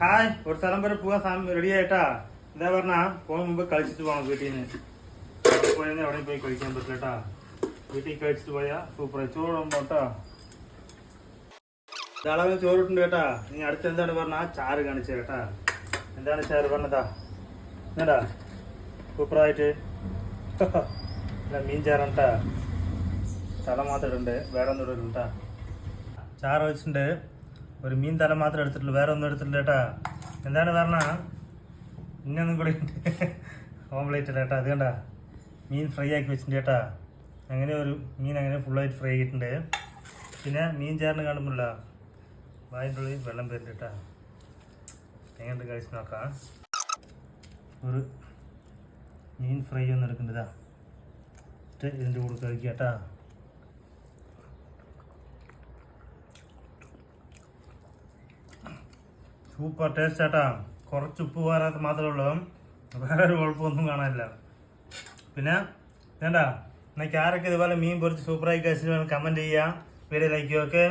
Hi ഒരു സ്ഥലം വരെ പോകാൻ സമയം റെഡി ആയിട്ടാ എന്താ പറഞ്ഞാ പോകാൻ മുമ്പ് കഴിച്ചിട്ട് പോകണം വീട്ടിൽ നിന്ന് പോയി എവിടെ പോയി കഴിക്കാൻ പറ്റില്ല കേട്ടാ വീട്ടിൽ കഴിച്ചിട്ട് പോയാ സൂപ്പർ ചോറും കേട്ടോ ധാരാളം ചോറിട്ടുണ്ട് കേട്ടാ നീ അടുത്ത് എന്താണ് പറഞ്ഞാ ചാറ് കാണിച്ചു കേട്ടാ എന്താണ് ചാറ് പറഞ്ഞതാ എന്നാടാ സൂപ്പറായിട്ട് ഇല്ല മീൻ ചാറണ്ടാ തല മാത്രം ഇടണ്ട് വേറെ ഒന്നും ഇടണ്ടാ ചാറ് വെച്ചിട്ടുണ്ട് ഒരു മീൻ തല മാത്രം എടുത്തിട്ടുള്ളൂ. വേറെ ഒന്നും എടുത്തിട്ടില്ല കേട്ടാ. എന്താണ് പറഞ്ഞ ഇന്നൊന്നും കൂടി ഓംലേറ്റ് കേട്ടാ. അത് മീൻ ഫ്രൈ ആക്കി വെച്ചിട്ടുണ്ട് കേട്ടാ. അങ്ങനെ ഒരു മീൻ അങ്ങനെ ഫുള്ളായിട്ട് ഫ്രൈ ആക്കിയിട്ടുണ്ട് പിന്നെ മീൻ ചേർന്ന് കാണുമ്പോഴല്ല വായന്റെ വെള്ളം വരുന്നുണ്ട് കേട്ടാ. എങ്ങനെ കഴിച്ച് നോക്കാം. ഒരു മീൻ ഫ്രൈ ഒന്ന് എടുക്കേണ്ടതാ ഇതിന്റെ കൂടെ കഴിക്കാം കേട്ടാ. സൂപ്പർ ടേസ്റ്റ് ആട്ടാ. കുറച്ച് ഉപ്പ് പോരാത്ത മാത്രമേ ഉള്ളൂ. വേറെ ഒരു കുഴപ്പമൊന്നും കാണാനില്ല. പിന്നെ വേണ്ട. എന്നൊക്കെ ആരൊക്കെ ഇതുപോലെ മീൻ പൊറിച്ച് സൂപ്പറായി കഴിച്ചിട്ട് വേണം കമന്റ് ചെയ്യാം. Video like okay